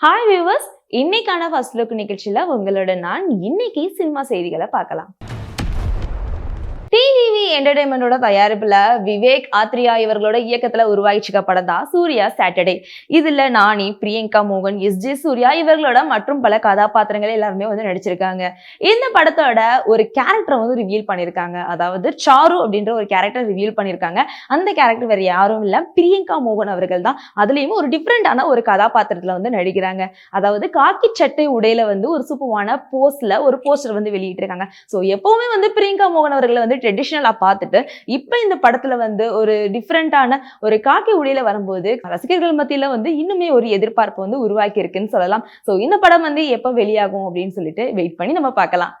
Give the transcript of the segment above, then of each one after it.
Hi viewers இன்னைக்கான first look நிகழ்ச்சியில உங்களோட நான் இன்னைக்கு சினிமா செய்திகளை பார்க்கலாம். டிவி என்டர்டைன்மெண்டோட தயாரிப்புல விவேக் ஆத்ரியா இவர்களோட இயக்கத்துல உருவாயிச்சுக்க படம் தான் சூர்யா சாட்டர்டே இதுல நானி பிரியங்கா மோகன் எஸ் ஜே சூர்யா இவர்களோட மற்றும் பல கதாபாத்திரங்கள் எல்லாருமே வந்து நடிச்சிருக்காங்க. இந்த படத்தோட ஒரு கேரக்டரை வந்து ரிவீல் பண்ணியிருக்காங்க. அதாவது சாரு அப்படின்ற ஒரு கேரக்டர் ரிவீல் பண்ணியிருக்காங்க. அந்த கேரக்டர் வேற யாரும் இல்ல. பிரியங்கா மோகன் அவர்கள் தான். அதுலயும் ஒரு டிஃப்ரெண்டான ஒரு கதாபாத்திரத்துல வந்து நடிக்கிறாங்க. அதாவது காக்கி சட்டை உடையில வந்து ஒரு சூப்பமான போஸ்ட்ல ஒரு போஸ்டர் வந்து வெளியிட்டிருக்காங்க. ஸோ எப்பவுமே வந்து பிரியங்கா மோகன் அவர்களை வந்து ட்ரெடிஷனல் பார்த்துட்டு இப்போ இந்த படத்துல வந்து ஒரு டிஃப்ரெண்டான ஒரு காக்கி உடையில வரும்போது ரசிகர்கள் மத்தியில வந்து இன்னுமே ஒரு எதிர்பார்ப்பு வந்து உருவாக்கி இருக்குன்னு சொல்லலாம். ஸோ இந்த படம் வந்து எப்போ வெளியாகும் அப்படின்னு சொல்லிட்டு வெயிட் பண்ணி நம்ம பார்க்கலாம்.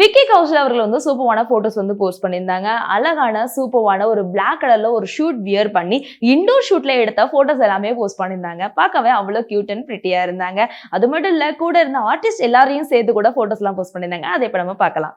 விக்கி கௌஷல் அவர்கள் வந்து சூப்பர்வான ஃபோட்டோஸ் வந்து போஸ்ட் பண்ணியிருந்தாங்க. அழகான சூப்பர்வான ஒரு பிளாக் கலர்ல ஒரு ஷூட் வியர் பண்ணி இண்டோர் ஷூட்ல எடுத்த ஃபோட்டோஸ் எல்லாமே போஸ்ட் பண்ணியிருந்தாங்க. பார்க்கவே அவ்வளோ கியூட் அண்ட் ப்ரிட்டியாக இருந்தாங்க. அது மட்டும் இல்ல கூட இருந்த ஆர்டிஸ்ட் எல்லாரையும் சேர்த்து கூட ஃபோட்டோஸ்லாம் எல்லாம் போஸ்ட் பண்ணியிருந்தாங்க. அதை இப்போ நம்ம பார்க்கலாம்.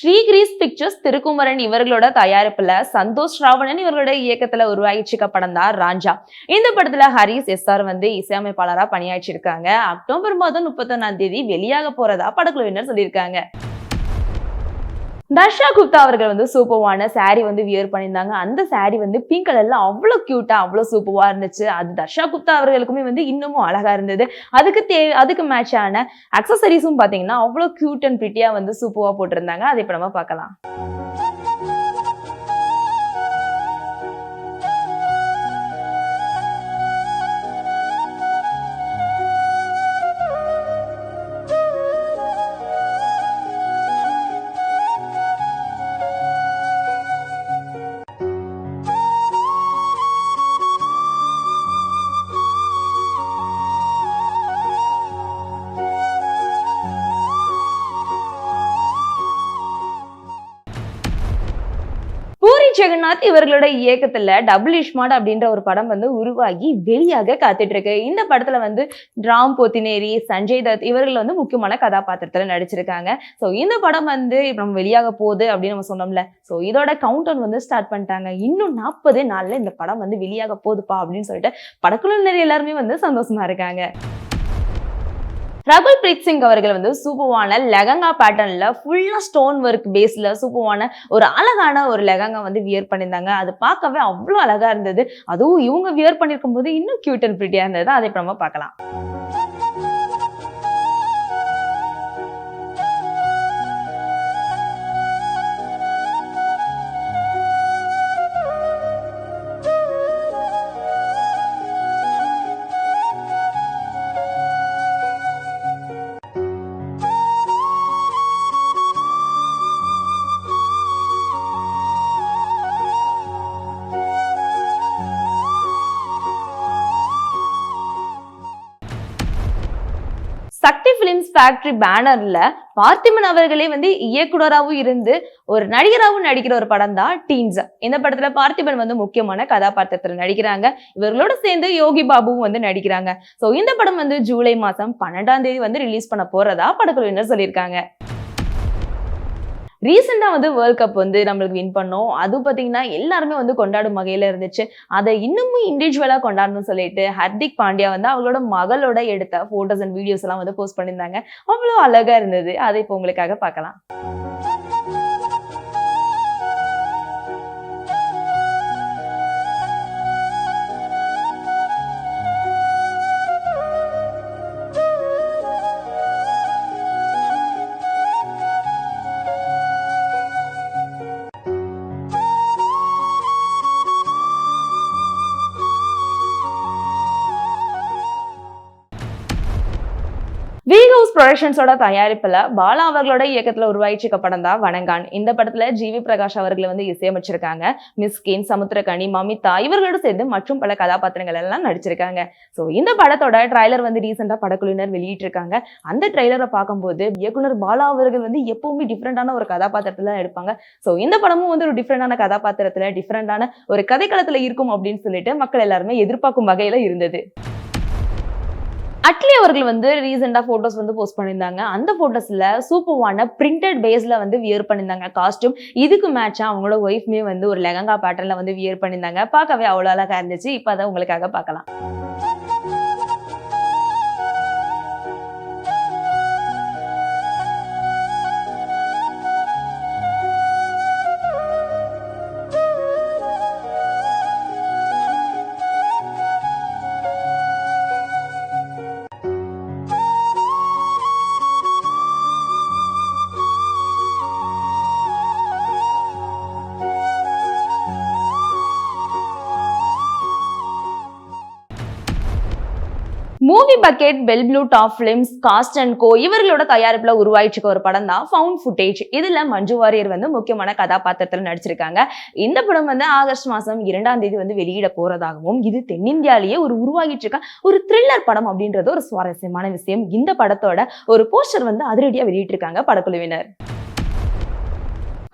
ஸ்ரீகிரீஸ் பிக்சர்ஸ் திருக்குமரன் இவர்களோட தயாரிப்புல சந்தோஷ் ராவணன் இவர்களோட இயக்கத்துல உருவாகிச்சிக்க படம் தான் ராஞ்சா. இந்த படத்துல ஹரிஸ் எஸ் ஆர் வந்து இசையமைப்பாளரா பணியாற்றிருக்காங்க. அக்டோபர் மாதம் முப்பத்தொன்னாம் தேதி வெளியாக போறதா படக்குழுவினர் சொல்லியிருக்காங்க. தர்ஷா குப்தா அவர்கள் வந்து சூப்பர்வான saree வந்து வியர் பண்ணியிருந்தாங்க. அந்த saree வந்து பிங்க் கலர்ல அவ்வளோ கியூட்டா அவ்வளோ சூப்பர்வா இருந்துச்சு. அது தர்ஷா குப்தா அவர்களுக்குமே வந்து இன்னமும் அழகா இருந்தது. அதுக்கு தே அதுக்கு மேட்ச் ஆன அக்சசரிஸும் பார்த்தீங்கன்னா அவ்வளோ கியூட் அண்ட் பிரிட்டியா வந்து சூப்பர்வா போட்டிருந்தாங்க. அதை இப்போ நம்ம பார்க்கலாம். ஜெகநாத் இவர்களோட இயக்கத்துல டபுள் இஷ்மாட் அப்படின்ற ஒரு படம் வந்து உருவாகி வெளியாக காத்துட்டு இருக்கு இந்த படத்துல வந்து ராம் போத்தினேரி சஞ்சய் தத் இவர்கள் வந்து முக்கியமான கதாபாத்திரத்துல நடிச்சிருக்காங்க. ஸோ இந்த படம் வந்து இப்போ நம்ம வெளியாக போகுது அப்படின்னு நம்ம சொன்னோம்ல. ஸோ இதோட கவுண்ட் வந்து ஸ்டார்ட் பண்ணிட்டாங்க. இன்னும் நாற்பது நாள்ல இந்த படம் வந்து வெளியாக போகுதுப்பா அப்படின்னு சொல்லிட்டு படக்குழுவினர் எல்லாருமே வந்து சந்தோஷமா இருக்காங்க. ரகுல் பிரீத் சிங் அவர்கள் வந்து சூப்பர்வான லெகங்கா பேட்டர்ன்ல ஃபுல்லா ஸ்டோன் ஒர்க் பேஸ்ல சூப்பர்வான ஒரு அழகான ஒரு லெகங்கா வந்து வியர் பண்ணியிருந்தாங்க. அது பார்க்கவே அவ்வளோ அழகா இருந்தது. அதுவும் இவங்க வியர் பண்ணியிருக்கும் போது இன்னும் கியூட் அண்ட் பிரிட்டியா இருந்தது. அதை இப்போ நம்ம பார்க்கலாம். ஃபேக்டரி பேனர்ல பார்த்திபன் அவர்களே வந்து இயக்குனராகவும் இருந்து ஒரு நடிகராகவும் நடிக்கிற ஒரு படம் தான் டீன்ஸ் இந்த படத்துல பார்த்திபன் வந்து முக்கியமான கதாபாத்திரத்துல நடிக்கிறாங்க. இவர்களோட சேர்ந்து யோகி பாபுவும் வந்து நடிக்கிறாங்க. சோ இந்த படம் வந்து ஜூலை மாசம் பன்னெண்டாம் தேதி வந்து ரிலீஸ் பண்ண போறதா படக்குழுவினர் சொல்லியிருக்காங்க. ரீசெண்டாக வந்து வேர்ல்ட் கப் வந்து நம்மளுக்கு வின் பண்ணோம். அது பார்த்தீங்கன்னா எல்லாருமே வந்து கொண்டாடும் வகையில் இருந்துச்சு. அதை இன்னமும் இண்டிவிஜுவலாக கொண்டாடணும்னு சொல்லிட்டு ஹர்திக் பாண்டியா வந்து அவங்களோட மகளோட எடுத்த ஃபோட்டோஸ் அண்ட் வீடியோஸ் எல்லாம் வந்து போஸ்ட் பண்ணியிருந்தாங்க. அவ்வளோ அழகா இருந்தது. அதை இப்போ உங்களுக்காக பார்க்கலாம். வி ஹவுஸ் ப்ரொடக்ஷன்ஸோட தயாரிப்பில் பாலா அவர்களோட இயக்கத்தில் உருவாயிச்சிக்க படம் தான் வணங்கான். இந்த படத்தில் ஜிவி பிரகாஷ் அவர்களை வந்து இசையமைச்சிருக்காங்க. மிஸ்கின் சமுத்திரகனி மமிதா இவர்களோட சேர்ந்து மற்றும் பல கதாபாத்திரங்கள் எல்லாம் நடிச்சிருக்காங்க. ஸோ இந்த படத்தோட ட்ரைலர் வந்து ரீசெண்டா படக்குழுவினர் வெளியிட்டிருக்காங்க. அந்த ட்ரைலரை பார்க்கும்போது இயக்குனர் பாலா அவர்கள் வந்து எப்பவுமே டிஃப்ரெண்டான ஒரு கதாபாத்திரத்தில் எடுப்பாங்க. ஸோ இந்த படமும் வந்து ஒரு டிஃப்ரெண்டான கதாபாத்திரத்தில் டிஃப்ரெண்டான ஒரு கதைக்களத்தில் இருக்கும் அப்படின்னு சொல்லிட்டு மக்கள் எல்லாருமே எதிர்பார்க்கும் வகையில் இருந்தது. அட்லி அவர்கள் வந்து ரீசெண்டாக ஃபோட்டோஸ் வந்து போஸ்ட் பண்ணியிருந்தாங்க. அந்த ஃபோட்டோஸில் சூப்பர்வான பிரிண்டட் பேஸில் வந்து வியர் பண்ணியிருந்தாங்க காஸ்ட்யூம் இதுக்கு மேட்சாக அவங்களோட ஒய்ஃப்மே வந்து ஒரு லெகங்கா பேட்டர்னில் வந்து வியர் பண்ணியிருந்தாங்க. பார்க்கவே அவ்வளோ அழகாக இருந்துச்சு. இப்போ அதை உங்களுக்காக பார்க்கலாம். Movie bucket bell blue top films cast and co இவர்களோட தயாரிப்புல உருவாயிட்டு ஒரு படம் தான் ஃபவுண்ட் ஃபுட்டேஜ் இதுல மஞ்சு வாரியர் வந்து முக்கியமான கதாபாத்திரத்துல நடிச்சிருக்காங்க. இந்த படம் வந்து ஆகஸ்ட் மாசம் இரண்டாம் தேதி வந்து வெளியிட போறதாகவும் இது தென்னிந்தியாலேயே ஒரு உருவாகிட்டு இருக்க ஒரு த்ரில்லர் படம் அப்படின்றது ஒரு சுவாரஸ்யமான விஷயம். இந்த படத்தோட ஒரு போஸ்டர் வந்து அதிரடியா வெளியிட்டிருக்காங்க படக்குழுவினர்.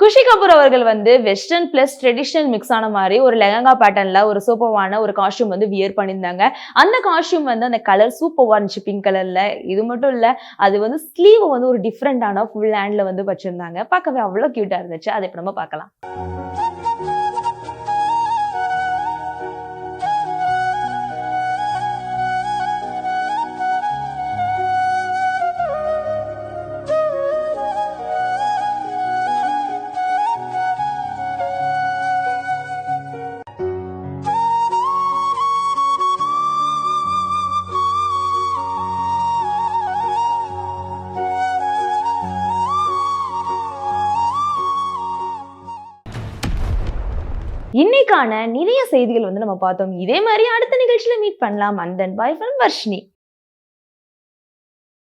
குஷி கபூர் அவர்கள் வந்து வெஸ்டர்ன் பிளஸ் ட்ரெடிஷ்னல் மிக்ஸ் ஆன மாதிரி ஒரு லெஹங்கா பேட்டர்ன்ல ஒரு சூப்பர்வான ஒரு காஸ்டியூம் வந்து வியர் பண்ணியிருந்தாங்க. அந்த காஸ்டியூம் வந்து அந்த கலர் சூப்பர்வா இருந்துச்சு பிங்க் கலர்ல இது மட்டும் இல்ல அது வந்து ஸ்லீவ் வந்து ஒரு டிஃப்ரெண்டான ஃபுல் ஹேண்ட்ல வந்து வச்சிருந்தாங்க. பார்க்கவே அவ்வளோ கியூட்டா இருந்துச்சு. அதை இப்போ நம்ம பார்க்கலாம். இன்னைக்கான நிறைய செய்திகள் வந்து நம்ம பார்த்தோம். இதே மாதிரி அடுத்த நிகழ்ச்சியில மீட் பண்ணலாம். And then bye from Varshini.